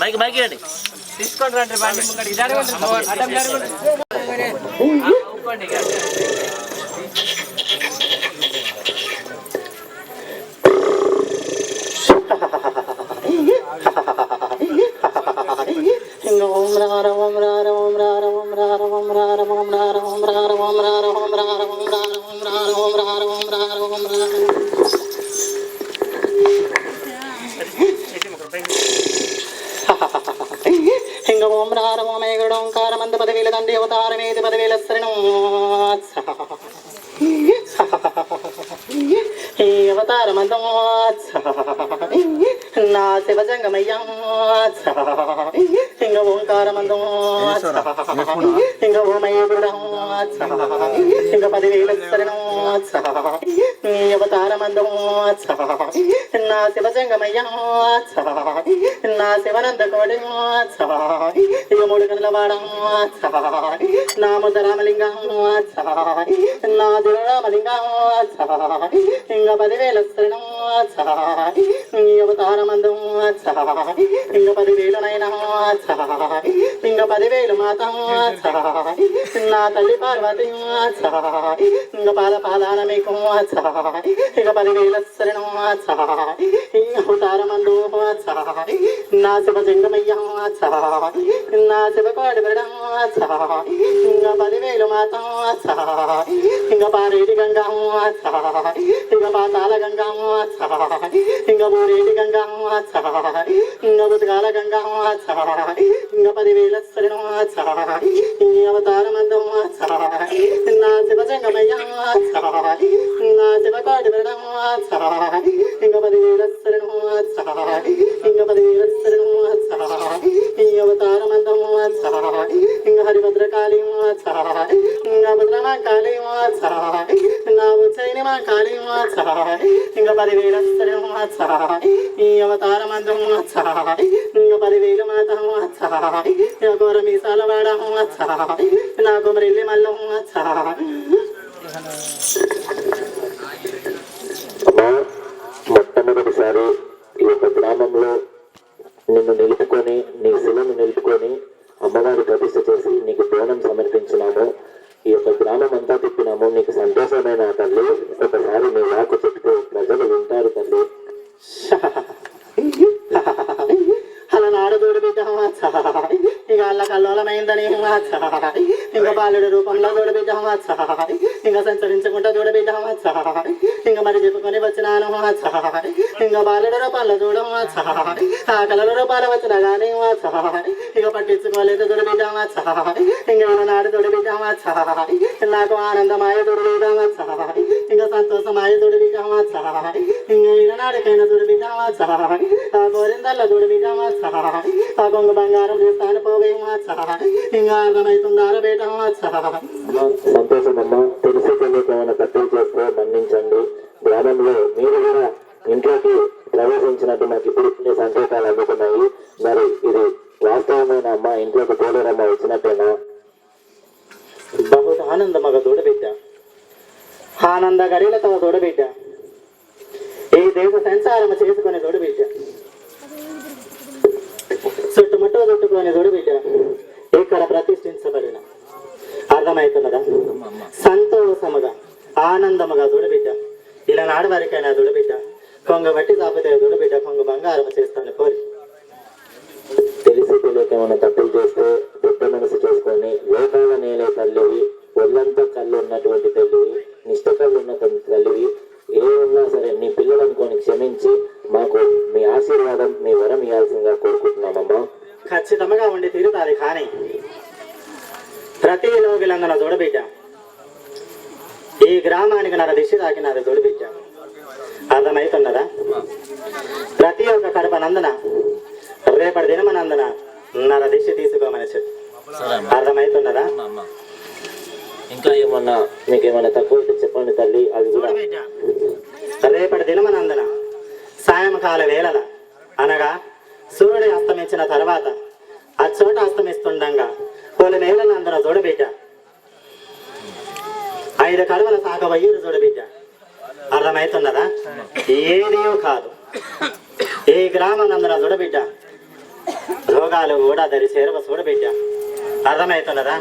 Mic mic ఇవ్వండి తీసుకోండి రండి బండి ఊపండి ఓం రామ ఓం రామ ఓం రామ ఓంకారమంద పదవీల తండ్రి అవతారమేది పదవీల శరణం ఈ అవతారమందమో నా శివజంగమయ్యా ಹಿಂಗ ಓಂಕಾರ ಮಂದೋ ಹಿಂಗ ಓಮಯೂಡೋ ಹಿಂಗ ಪದಿವೇಲ ಸರಣೋ ನೀ ಅವತಾರ ಮಂದೋ నా శివజంగమయ్యా నా శివనంద కోడి ఇక మూడు కనుల వాడ నా ముద్ద రామలింగ నా దురరామలింగ ఇంక పదివేల సరణం సాయి నీ అవతారమందం సాయి ఇంకా పదివేలునైనా సాయి ఇంకా పదివేలు మాత సాయి నా తల్లి పార్వతి సాయి ఇంకా పాల పాదాల మీకు సాయి ఇక పదివేల శరణం సాయి ఈ అవతారమందు సాయి ఇంకా పాతాల గంగా ఇంకా ఊరేటి గంగా ఇంకా బుతకాల గంగా ఇంకా పదివేల శరణం ఈ అవతార మందం నా శివ జంగమయ్య నా శివ వినడం ఇంకా పదివేల శరణం ఇంకా పదివేల శరణం ఈ అవతార మందం ఇంకా హరిభద్రకాళి ఇంకా భద్రమా కాళీ నా ఉచ్చైని మా కాళీ ఇంకా పదివేల శరణం ఈ అవతార మందం ఇంకా పదివేలు మాతం ఇంకా ఘోర మీసాల వాడం నా కుమరిల్లి మల్లం అమ్మా మొట్టమొదటిసారి ఈ యొక్క గ్రామంలో నిన్ను నిలుపుకొని నీ శిలను నిలుపుకొని అమ్మవారి ప్రతిష్ఠ చేసి ださい。కల్లోలమైందని మాచారి ఇంకా బాలుడి రూపంలో చూడబిడ్డ మాచారి ఇంకా సంచరించకుండా చూడబిడ్డ మాచారి ఇంకా మరి చెప్పుకొని వచ్చినాను మాచారి ఇంకా బాలుడి రూపంలో చూడం మాచారి ఆ కళల రూపాలు వచ్చిన కానీ మాచారి ఇంకా పట్టించుకోలేదు చూడబిడ్డ మాచారి ఇంకా నాడు చూడబిడ్డ మాచారి నాకు ఆనందమాయ చూడబిడ్డ మాచారి ఇంకా సంతోషమాయ చూడబిడ్డ మాచారి ఇంకా ఈనాడికైనా చూడబిడ్డ మాచారి ఆ గోరిందల్లో చూడబిడ్డ మాచారి ఆ కొంగు బంగారం చేస్తాను పోవేమో ఇంకా అర్థమవుతున్నారు బేట సంతోషమమ్మా. తెలిసి తెలియకేమైనా తప్పులు చేస్తే మన్నించండి. గ్రామంలో మీరు కూడా ఇంట్లోకి ప్రవేశించినట్టు నాకు ఇప్పుడు సంకేతాలు అందుకున్నాయి. మరి ఇది వాస్తవమైన అమ్మ ఇంట్లోకి పోలేరమ్మ వచ్చినట్టేనా? బహుత ఆనందమగ దూడబిడ్డ ఆనంద గడిలతో దూడబిడ్డ ఈ దేశ సంచారం చేసుకునే దూడబిడ్డ చుట్టుముట్టు చుట్టుకొని దొడబిడ్డ ఇక్కడ ప్రతిష్ఠించబడిన. అర్థమవుతున్నదా సంతోషముగా ఆనందముగా దొడబిడ్డ ఇలా నాడు వరకైనా దొడబిడ్డ కొంగ బట్టి తాపితే దొడబిడ్డ కొంగ బంగారం చేస్తాను కోరి తెలిసి తెలియక ఏమైనా తప్పులు చేస్తే పెద్ద మనసు చేసుకొని లోకాల నేలే తల్లివి ఒళ్ళంతా కళ్ళు ఉన్నటువంటి ఖచ్చితంగా ఉండి తీరుతాది కానీ ప్రతి లోగిలందన దొడబిడ్డ ఈ గ్రామానికి నర దిశ తాకినది దొడిబిడ్డ అర్థమవుతున్నదా ప్రతి ఒక్క కడప నందన రేపటి దినమనందన నర దిశ తీసుకోమని చెప్పు. అర్థమవుతున్నదా ఇంకా ఏమన్నా మీకు ఏమైనా తక్కువ చెప్పండి తల్లి అది కూడా. రేపటి దినమనందన సాయంకాల వేళల అనగా సూర్యుడు అస్తమించిన తర్వాత ఆ చోట అస్తమిస్తుండగా పోలి నేలను అందరూ చూడబిడ్డ ఐదు కడవల సాగ వయ్యూరు చూడబిడ్డ అర్థమవుతున్నదా ఏదియో కాదు. ఈ గ్రామం అందరూ చూడబిడ్డ రోగాలు కూడా దరి చేరువ చూడబిడ్డ అర్థమవుతున్నదా